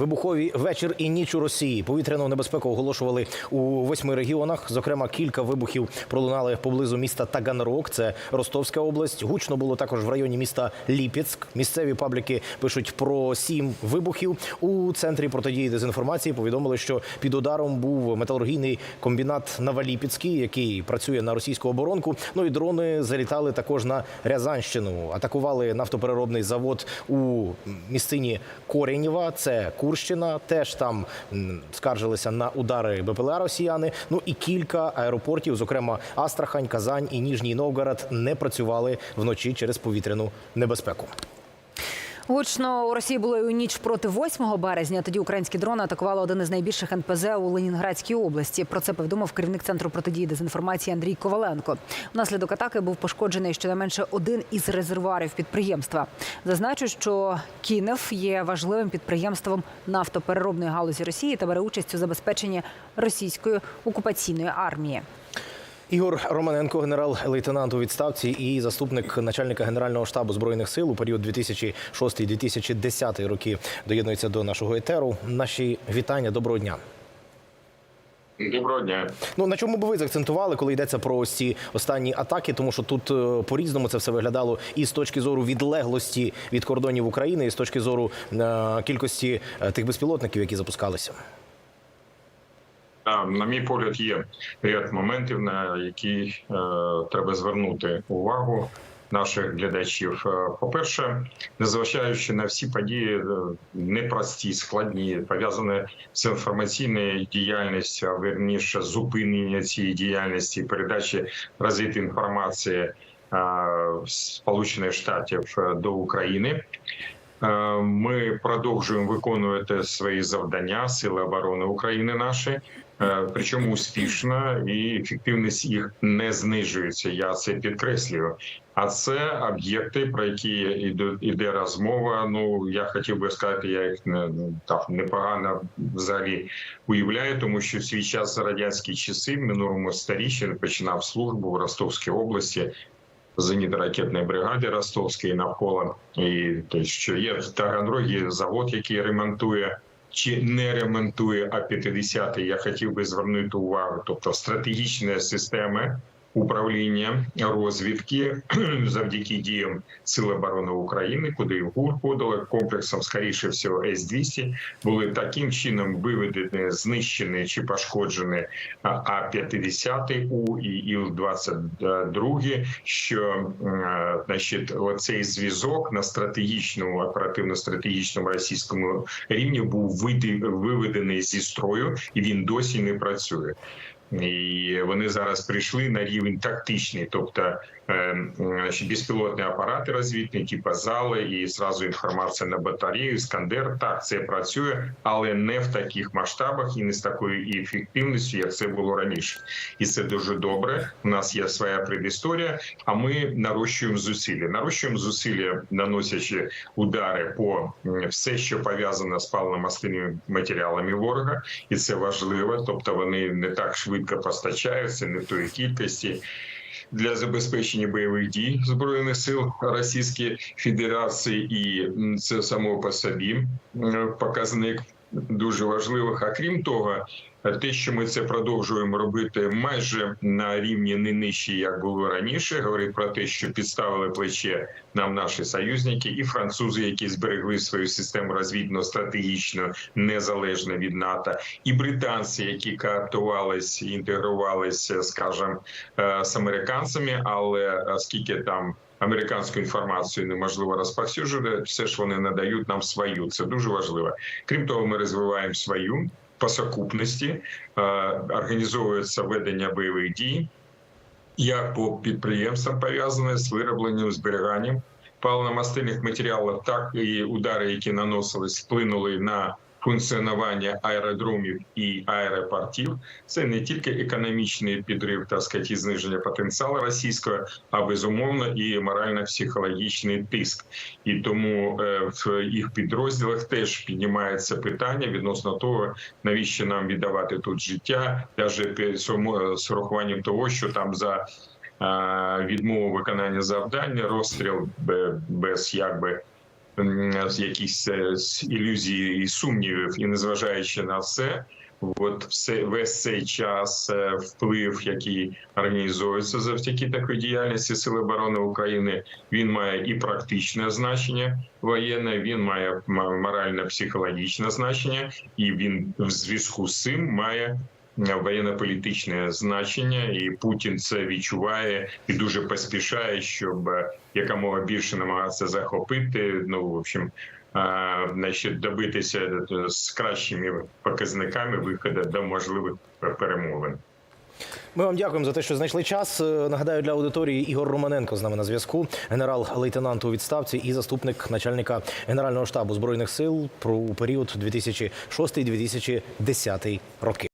Вибухові вечір і ніч у Росії. Повітряну небезпеку оголошували у восьми регіонах. Зокрема, кілька вибухів пролунали поблизу міста Таганрог. Це Ростовська область. Гучно було також в районі міста Ліпецьк. Місцеві пабліки пишуть про сім вибухів. У центрі протидії дезінформації повідомили, що під ударом був металургійний комбінат Новоліпецький, який працює на російську оборонку. Ну і дрони залітали також на Рязанщину. Атакували нафтопереробний завод у місцині Коренєва. Це Курщина. Теж там скаржилися на удари БПЛА росіяни. Ну і кілька аеропортів, зокрема Астрахань, Казань і Ніжній Новгород, не працювали вночі через повітряну небезпеку. Гучно у Росії було і у ніч проти 8 березня. Тоді українські дрони атакували один із найбільших НПЗ у Ленінградській області. Про це повідомив керівник центру протидії дезінформації Андрій Коваленко. Внаслідок атаки був пошкоджений щонайменше один із резервуарів підприємства. Зазначу, що Кінев є важливим підприємством нафтопереробної галузі Росії та бере участь у забезпеченні російської окупаційної армії. Ігор Романенко, генерал-лейтенант у відставці і заступник начальника генерального штабу збройних сил у період 2006-2010 роки, доєднується до нашого етеру. Наші вітання. Доброго дня. Доброго дня. Ну на чому би ви заакцентували, коли йдеться про ось ці останні атаки? Тому що тут е, по-різному це все виглядало і з точки зору відлеглості від кордонів України, і з точки зору е, кількості е, тих безпілотників, які запускалися. На мій погляд, є ряд моментів, на які е, треба звернути увагу наших глядачів. Е, По-перше, незважаючи на всі події е, непрості, складні, пов'язані з інформаційною діяльністю, а верніше зупинення цієї діяльності, передачі розвитку інформації Сполучених Штатів до України. Ми продовжуємо виконувати свої завдання Сили оборони України наші, причому успішно і ефективність їх не знижується. Я це підкреслюю. А це об'єкти, про які іде розмова. Ну я хотів би сказати, я їх не так непогано взагалі уявляю, тому що в свій час радянські часи в минулому сторіччі починав службу в Ростовській області зенітно-ракетної бригади Ростовської навколо і те, що є Таганрогі завод, який ремонтує. Чи не ремонтує А-50, я хотів би звернути увагу, тобто стратегічні системи управління розвідки завдяки діям Сил оборони України, куди ГУР подали комплексом, скоріше всього, С-200, були таким чином виведені, знищені чи пошкоджені А-50 У і Іл-22, що е, значить, оцей зв'язок на стратегічному, оперативно-стратегічному російському рівні був виведений зі строю, і він досі не працює. І вони зараз прийшли на рівень тактичний, тобто е, значить, безпілотні апарати розвідні, типу зали, і зразу інформація на батарею, Іскандер. Так, це працює, але не в таких масштабах і не з такою ефективністю, як це було раніше. І це дуже добре. У нас є своя предісторія, а ми нарощуємо зусилля. Нарощуємо зусилля, наносячи удари по все, що пов'язано з паливно-мастильними матеріалами ворога, і це важливо. Тобто вони не так швидко постачаються, не тої кількості. Для забезпечення бойових дій збройних сил Російської Федерації, і це само по собі показник дуже важливих. А крім того, те, що ми це продовжуємо робити майже на рівні не нижче, як було раніше, говорить про те, що підставили плече нам наші союзники і французи, які зберегли свою систему розвідно стратегічно незалежно від НАТО, і британці, які кооптувалися, інтегрувалися, скажімо, е, з американцями, але оскільки там американську інформацію неможливо розповсюджувати, все ж вони надають нам свою. Це дуже важливо. Крім того, ми розвиваємо свою по сукупності, е, організовується ведення бойових дій як по підприємствам пов'язані з виробленням зберіганням паливно-мастильних матеріалів, так і удари, які наносились, вплинули на функціонування аеродромів і аеропортів. Це не тільки економічний підрив та сказати, зниження потенціалу російського, а безумовно і морально-психологічний тиск. І тому е, в їх підрозділах теж піднімається питання відносно того, навіщо нам віддавати тут життя, навіть з урахуванням того, що там за е, відмову виконання завдання, розстріл бе- без якби якісь е, ілюзії і сумнівів, і незважаючи на все. От все весь цей час е, вплив, який організовується завдяки такої діяльності Сили оборони України, він має і практичне значення воєнне, він має м- морально-психологічне значення, і він в зв'язку з цим має воєнно-політичне значення, і Путін це відчуває і дуже поспішає, щоб е, якомога більше намагатися захопити. Ну в общем, е, значить, добитися е, з кращими показниками виходу до можливих перемовин. Ми вам дякуємо за те, що знайшли час. Нагадаю для аудиторії Ігор Романенко з нами на зв'язку, генерал-лейтенант у відставці і заступник начальника генерального штабу збройних сил про період 2006-2010 роки.